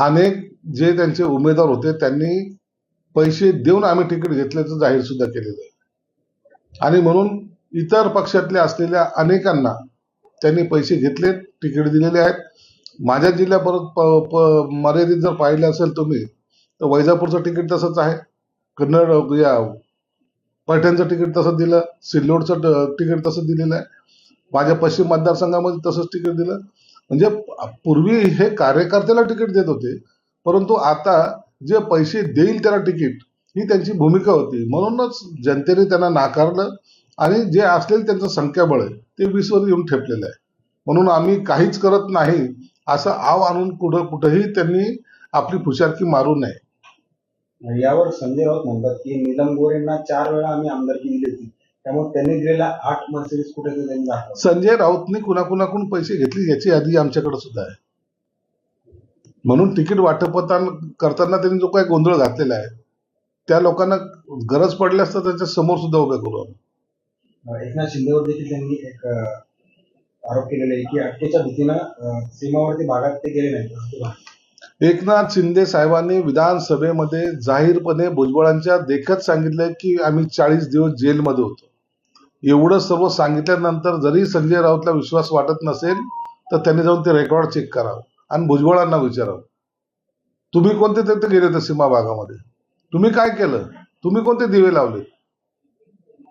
अनेक जे त्यांचे उमेदवार होते त्यांनी पैसे देऊन आम्ही तिकीट घेतल्याचं जाहीर सुद्धा केलेलं आहे. आणि म्हणून इतर पक्षातले असलेल्या अनेकांना त्यांनी पैसे घेतले तिकीट दिलेले आहेत. माझ्या जिल्ह्या प- प- मर्यादित जर पाहिलं असेल तुम्ही तर वैजापूरचं तिकीट तसंच आहे. कन्नड या पैठणचं तिकीट तसं दिलं सिल्लोडचं ट- तिकीट तसं दिलेलं आहे. माझ्या पश्चिम मतदारसंघामध्ये तसंच तिकीट दिलं. म्हणजे पूर्वी हे कार्यकर्त्याला तिकीट देत होते परंतु आता जे पैसे देईल त्याला तिकीट ही त्यांची भूमिका होती. म्हणूनच जनतेने त्यांना नाकारलं आणि जे असलेलं त्यांचं संख्याबळ आहे ते वीसवर येऊन ठेपलेलं आहे. म्हणून आम्ही काहीच करत नाही असं आव आणून कुठं कुठंही त्यांनी आपली फुशारकी मारू नये. यावर संजय राऊत म्हणतात की नीलम गोरेंना चार वेळा आम्ही आमदारकी दिली होती. त्यामुळे त्यांनी दिलेल्या आठ मर्सिडीज कुठे त्यांनी दाखवलं. संजय राऊतने कुणाकुणाकडून पैसे घेतले याची यादी आमच्याकडे सुद्धा आहे. म्हणून तिकीट वाटपतान करताना त्यांनी जो काही गोंधळ घातलेला आहे त्या लोकांना गरज पडल्यास तर त्यांच्यासमोर सुद्धा उभे करू आम्ही. एकनाथ शिंदेवर देखील त्यांनी एक आरोप केलेला आहे की अटकेच्या भीतीनं सीमावर्ती भागात ते गेले नाहीत. म्हणतात. एकनाथ शिंदे साहेबांनी विधानसभेमध्ये जाहीरपणे भुजबळांच्या देखत सांगितलंय की आम्ही चाळीस दिवस जेलमध्ये होतो. एवढं सर्व सांगितल्यानंतर जरी संजय राऊतला विश्वास वाटत नसेल तर त्यांनी जाऊन ते रेकॉर्ड चेक करावं आणि भुजबळांना विचारावं. तुम्ही कोणते तिथे गेले होते सीमा भागामध्ये? तुम्ही काय केलं? तुम्ही कोणते दिवे लावले?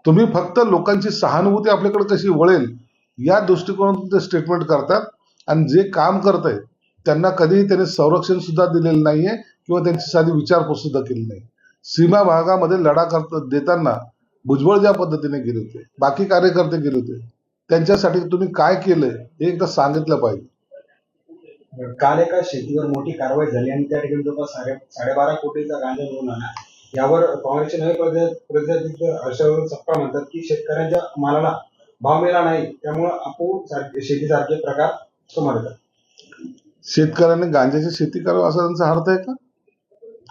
तुम्ही फक्त लोकांची सहानुभूती आपल्याकडे कशी वळेल या दृष्टिकोनातून ते स्टेटमेंट करतात आणि जे काम करत आहेत त्यांना कधीही त्यांनी संरक्षण सुद्धा दिलेलं नाहीये किंवा त्यांची साधी विचारपूस सुद्धा केली नाही. सीमा भागामध्ये लढा करत देताना भुजबळ ज्या पद्धतीने गेले होते बाकी कार्यकर्ते गेले होते त्यांच्यासाठी तुम्ही काय केलंय हे एकदा सांगितलं पाहिजे. काल एका शेतीवर मोठी कारवाई झाली आणि त्या ठिकाणी जवळपास साडे साडेबारा कोटीचा गांजा मिळून आला. यावर काँग्रेसचे नवे प्रदेश प्रदेशाध्यक्ष हर्षवर्धन सप्पा म्हणतात की शेतकऱ्यांच्या मालाला भाव मिळाला नाही त्यामुळे सारखे शेतीसारखे प्रकार समोर येतात. शेतकऱ्यांनी गांजाची शेती करावं असा त्यांचा अर्थ आहे का?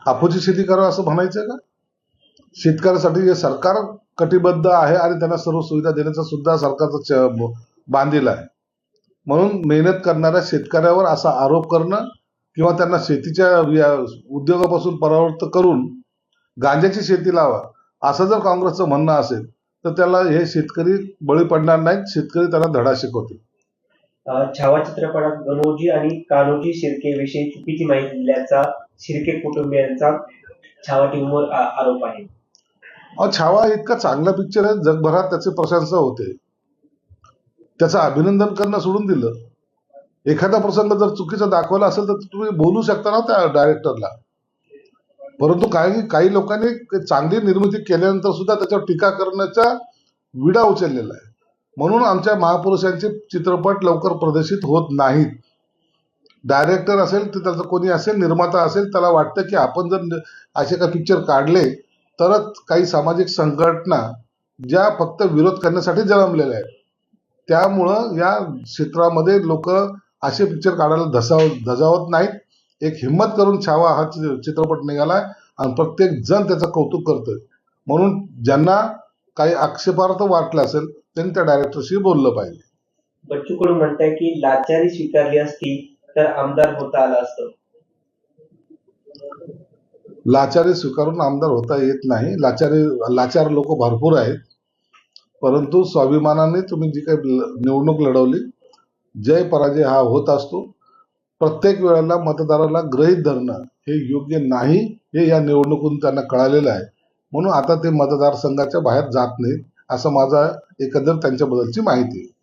हापूची शेती करावं असं म्हणायचं का? शेतकऱ्यासाठी जे सरकार कटिबद्ध आहे आणि त्यांना सर्व सुविधा देण्याचा सुद्धा सरकारचा बांधील आहे. म्हणून मेहनत करणाऱ्या शेतकऱ्यावर असा आरोप करणं किंवा त्यांना शेतीच्या उद्योगापासून परावृत्त करून गांज्याची शेती लावा असं जर काँग्रेसचं म्हणणं असेल तर त्याला हे शेतकरी बळी पडणार नाहीत शेतकरी त्यांना धडा शिकवतील. छावा चित्रपटात गणोजी आणि कान्होजी शिर्केविषयी चुकीची माहिती दिल्याचा शिर्के कुटुंबियांचा छावा टीमवर आरोप आहे. छावा इतका चांगला पिक्चर आहे जगभरात त्याचे प्रशंसा होते. त्याचं अभिनंदन करणं सोडून दिलं. एखादा प्रसंग जर चुकीचा दाखवला असेल तर तुम्ही बोलू शकता ना त्या डायरेक्टरला परंतु काही काही लोकांनी चांगली निर्मिती केल्यानंतर सुद्धा त्याच्यावर टीका करण्याचा विडा उचललेला आहे. म्हणून आमच्या महापुरुषांचे चित्रपट लवकर प्रदर्शित होत नाहीत. डायरेक्टर असेल तर त्याचं कोणी असेल निर्माता असेल त्याला वाटतं की आपण जर असे का पिक्चर काढले तरच काही सामाजिक संघटना ज्या फक्त विरोध करण्यासाठी जन्मलेल्या आहेत त्यामुळं या क्षेत्रामध्ये लोक असे पिक्चर काढायला धसाव धजावत नाहीत. एक हिंमत करून छावा हा चित्रपट निघाला आणि प्रत्येक जण त्याचं कौतुक करतोय. म्हणून ज्यांना काही आक्षेपार्थ वाटलं असेल त्यांनी त्या डायरेक्टरशी बोललं पाहिजे. बच्चू कडू म्हणताय की लाचारी स्वीकारली असती तर आमदार होता आला असत. लाचारी स्वीकारून आमदार होता येत नाही. लाचारी लाचार लोक भरपूर आहेत. परंतु स्वाभिमानाने तुम्ही जी काही ल- निवडणूक लढवली जय पराजय हा होत असतो. प्रत्येक वेळेला मतदाराला ग्रहित धरणं हे योग्य नाही हे या निवडणुकीतून त्यांना कळालेलं आहे. म्हणून आता ते मतदारसंघाच्या बाहेर जात नाहीत असं माझा एकंदर त्यांच्याबद्दलची माहिती आहे.